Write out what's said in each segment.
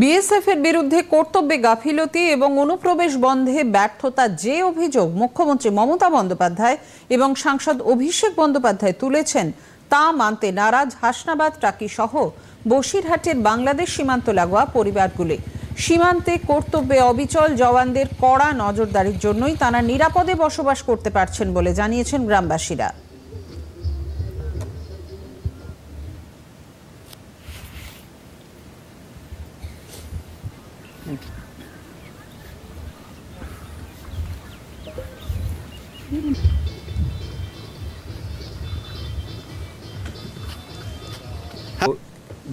BSF এর বিরুদ্ধে কর্তব্যে গাফিলতি এবং অনুপ্রবেশ বন্ধে ব্যর্থতা যে অভিযোগ মুখ্যমন্ত্রী মমতা বন্দ্যোপাধ্যায় এবং সাংসদ অভিষেক বন্দ্যোপাধ্যায় তুলেছেন তা মানতে নারাজ হাসনাবাদ, টাকি সহ বসিরহাটের বাংলাদেশ সীমান্ত লাগোয়া পরিবারগুলি। সীমান্তে কর্তব্যে অবিচল জওয়ানদের কড়া নজরদারির জন্যই তারা নিরাপদে বসবাস করতে পারছেন বলে জানিয়েছেন গ্রামবাসীরা।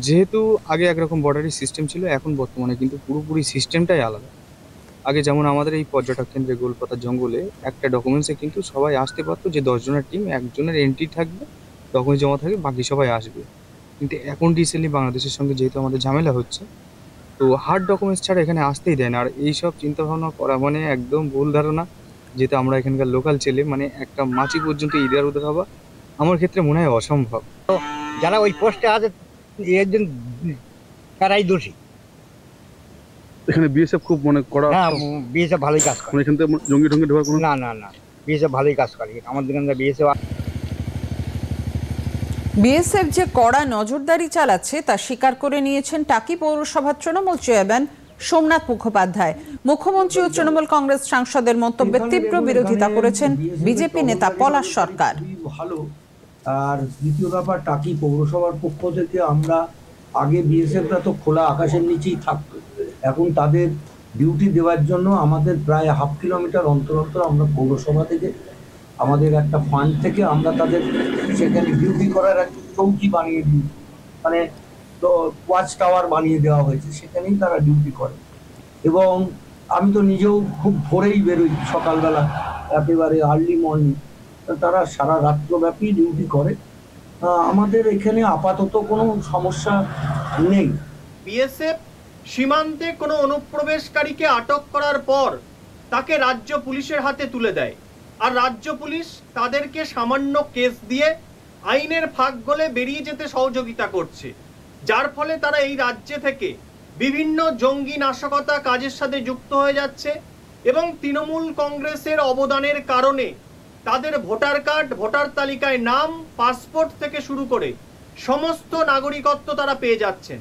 যেহেতু আগে একরকম বর্ডারি সিস্টেম ছিল, এখন বর্তমানে কিন্তু পুরোপুরি সিস্টেমটাই আলাদা। আগে যেমন আমাদের এই পর্যটক কেন্দ্রে গোলপাতা জঙ্গলে একটা ডকুমেন্টসে কিন্তু সবাই আসতে পারতো যে দশজনের টিম একজনের এন্ট্রি থাকবে ডকুমেন্টস জমা থাকবে, বাকি সবাই আসবে। কিন্তু এখন রিসেন্টলি বাংলাদেশের সঙ্গে যেহেতু আমাদের ঝামেলা হচ্ছে তো হার্ড ডকুমেন্টস ছাড়া এখানে আসতেই দেয় না। আর এইসব চিন্তাভাবনা করা মানে একদম ভুল ধারণা যেহেতু আমরা এখানকার লোকাল ছেলে মানে একটা মাছি পর্যন্ত ইদার উদার হওয়া আমার ক্ষেত্রে মনে হয় অসম্ভব। যারা ওই পোস্টে আছে একজন তারাই দোষী। এখানে বিএসএফ খুব মানে করা হ্যাঁ বিএসএফ ভালোই কাজ করে। এখান থেকে জঙ্গি টঙ্গি ঢোকার কোনো না না না বিএসএফ ভালোই কাজ করে। আমাদের এখানে বিএসএফ বিএসএফ যে কড়া নজরদারি চালাচ্ছে তা স্বীকার করে নিয়েছেন টাকি পৌরসভার তৃণমূল চেয়ারম্যান সোমনাথ মুখোপাধ্যায়। মুখ্যমন্ত্রী ও তৃণমূল কংগ্রেস সাংসদের মন্তব্যের তীব্র বিরোধিতা করেছেন বিজেপি নেতা পলাশ সরকার। ভালো আর দ্বিতীয় ব্যাপার টাকি পৌরসভার পক্ষ থেকে আমরা আগে বিএসএফরা তো খোলা আকাশের নিচেই থাকতো এখন তাদের ডিউটি দেওয়ার জন্য আমাদের প্রায় হাফ কিলোমিটার অন্তর অন্তর আমরা পৌরসভা থেকে আমাদের একটা ফান্ড থেকে আমরা তাদের সেখানে ডিউটি করার একটা চৌকি বানিয়ে দিই। মানে ওয়াচ টাওয়ার বানিয়ে দেওয়া হয়েছে, সেখানেই তারা ডিউটি করে। এবং আমি তো নিজেও খুব ভোরেই বেরোই সকালবেলা, একেবারে আর্লি মর্নিং তারা সারা রাত্রব্যাপী ডিউটি করে। আমাদের এখানে আপাতত কোনো সমস্যা নেই। বিএসএফ সীমান্তে কোনো অনুপ্রবেশকারীকে আটক করার পর তাকে রাজ্য পুলিশের হাতে তুলে দেয়। আর রাজ্য পুলিশ তাদেরকে সামান্য কেস দিয়ে আইনের ফাঁক গলে বেরিয়ে যেতে সহযোগিতা করছে। যার ফলে তারা এই রাজ্যে থেকে বিভিন্ন জঙ্গি নাশকতা কাজের সাথে যুক্ত হয়ে যাচ্ছে এবং তৃণমূল কংগ্রেসের অবদানের কারণে তাদের ভোটার কার্ড, ভোটার তালিকায় নাম, পাসপোর্ট থেকে শুরু করে সমস্ত নাগরিকত্ব তারা পেয়ে যাচ্ছেন।